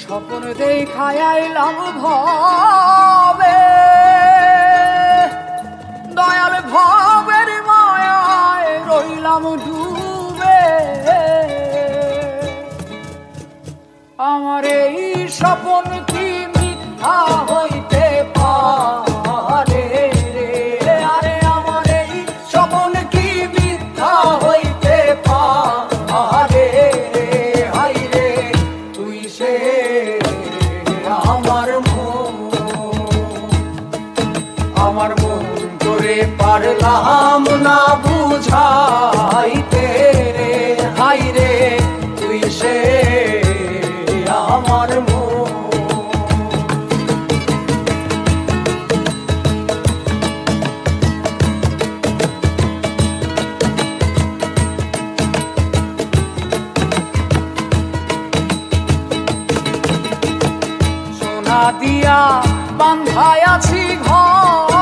স্বপ্ন দেখায় আইলাম ভবে। দয়াল ভবের মায়ায় রইলাম ডুবে। আমার এই স্বপন করে পারলাম না বুঝাইতে রে হাই রে, তুই সে আমার সোনা দিয়া বান্ধায় আছি ঘর।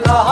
পারলাম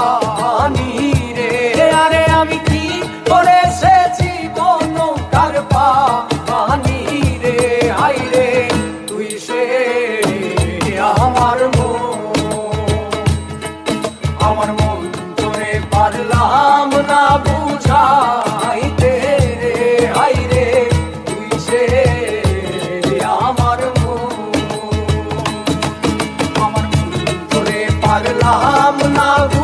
আমার মন তোরে পারলাম না বুঝা